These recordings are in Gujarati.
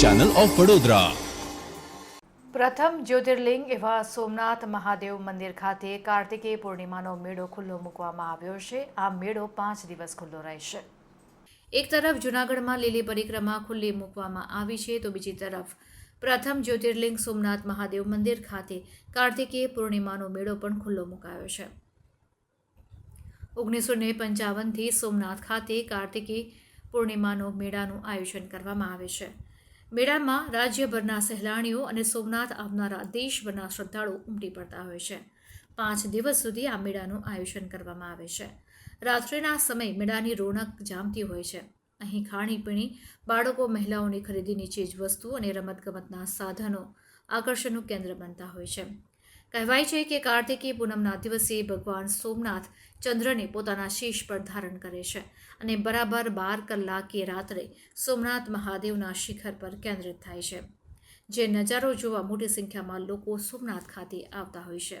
ચેનલ ઓફ વડોદરા પ્રથમ જ્યોતિર્લિંગ એવા સોમનાથ મહાદેવ મંદિર ખાતે કાર્તિકેય પૂર્ણિમાનો મેળો ખુલ્લો મૂકવામાં આવ્યો છે. આ મેળો પાંચ દિવસ ખુલ્લો રહેશે. એક તરફ જૂનાગઢમાં લીલી પરિક્રમા ખુલ્લી મૂકવામાં આવી છે, તો બીજી તરફ પ્રથમ જ્યોતિર્લિંગ સોમનાથ મહાદેવ મંદિર ખાતે કાર્તિકેય પૂર્ણિમાનો મેળો પણ ખુલ્લો મુકાયો છે. ઓગણીસો ને પંચાવનથી સોમનાથ ખાતે કાર્તિકી પૂર્ણિમાનો મેળાનું આયોજન કરવામાં આવે છે. મેળામાં રાજ્યભરના સહેલાણીઓ અને સોમનાથ આવનારા દેશભરના શ્રદ્ધાળુ ઉમટી પડતા હોય છે. પાંચ દિવસ સુધી આ મેળાનું આયોજન કરવામાં આવે છે. રાત્રિના સમય મેળાની રોનક જામતી હોય છે. અહીં ખાણીપીણી, બાળકો, મહિલાઓની ખરીદીની ચીજવસ્તુ અને રમતગમતના સાધનો આકર્ષણનું કેન્દ્ર બનતા હોય છે. કહેવાય છે કે કાર્તિકી પૂનમના દિવસે ભગવાન સોમનાથ ચંદ્રને પોતાના શીશ પર ધારણ કરે છે અને બરાબર બાર કલાકે રાત્રે સોમનાથ મહાદેવના શિખર પર કેન્દ્રિત થાય છે, જે નજારો જોવા મોટી સંખ્યામાં લોકો સોમનાથ ખાતે આવતા હોય છે.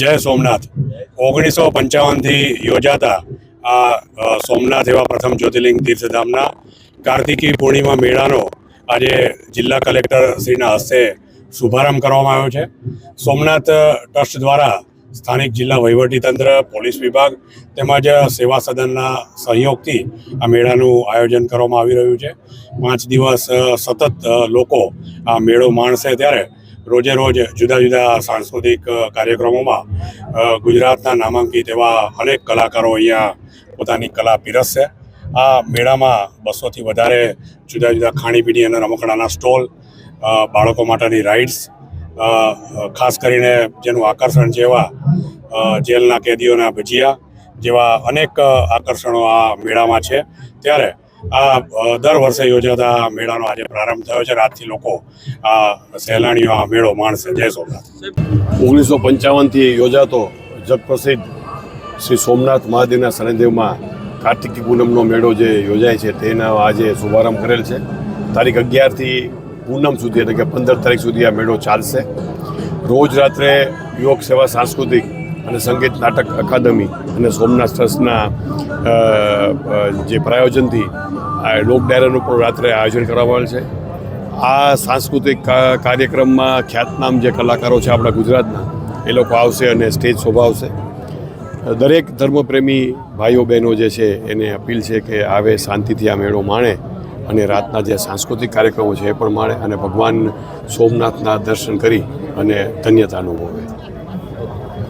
જય સોમનાથ. ઓગણીસો પંચાવનથી યોજાતા આ સોમનાથ એવા પ્રથમ જ્યોતિર્લિંગ તીર્થધામના કાર્તિકી પૂર્ણિમા મેળાનો આજે જિલ્લા કલેક્ટર શ્રીના હસ્તે શુભારંભ કરવામાં આવ્યો છે. સોમનાથ ટ્રસ્ટ દ્વારા સ્થાનિક જિલ્લા વહીવટીતંત્ર પોલીસ વિભાગ તેમજ સેવા સદનના સહયોગથી આ મેળાનું આયોજન કરવામાં આવી રહ્યું છે. પાંચ દિવસ સતત લોકો આ મેળો માણશે ત્યારે રોજે રોજ જુદા જુદા સાંસ્કૃતિક કાર્યક્રમોમાં ગુજરાતના નામાંકિત એવા અનેક કલાકારો અહીંયા પોતાની કલા પીરસશે. આ મેળામાં બસોથી વધારે જુદા જુદા ખાણીપીણી અને રમકડાના સ્ટોલ બાળકો માટેની રાઇડ્સ ખાસ કરીને જેનું આકર્ષણ છે એવા જેલના કેદીઓના ભજીયા જેવા અનેક આકર્ષણો આ મેળામાં છે. ત્યારે આ દર વર્ષે યોજાતા આ મેળાનો આજે પ્રારંભ થયો છે. રાતથી લોકો આ સહેલાણીઓ આ મેળો માણશે જય સોમનાથ. ઓગણીસો પંચાવનથી યોજાતો જગપ્રસિદ્ધ શ્રી સોમનાથ મહાદેવના શનિદેવમાં કાર્તિકી પૂનમનો મેળો જે યોજાય છે, તેના આજે શુભારંભ કરેલ છે. તારીખ અગિયારથી પૂનમ સુધી એટલે કે પંદર તારીખ સુધી આ મેળો ચાલશે. રોજ રાત્રે યોગ સેવા સાંસ્કૃતિક અને સંગીત નાટક અકાદમી અને સોમનાથ ટ્રસ્ટના જે પ્રાયોજનથી આ લોક ડાયરાનું પણ રાત્રે આયોજન કરવામાં આવેલ છે. આ સાંસ્કૃતિક કાર્યક્રમમાં ખ્યાતનામ જે કલાકારો છે આપણા ગુજરાતના, એ લોકો આવશે અને સ્ટેજ શોભાવશે દરેક ધર્મપ્રેમી ભાઈઓ બહેનો જે છે, એને અપીલ છે કે આવે, શાંતિથી આ મેળો માણે અને રાતના જે સાંસ્કૃતિક કાર્યક્રમો છે એ પણ માણે અને ભગવાન સોમનાથના દર્શન કરી અને ધન્યતા અનુભવે.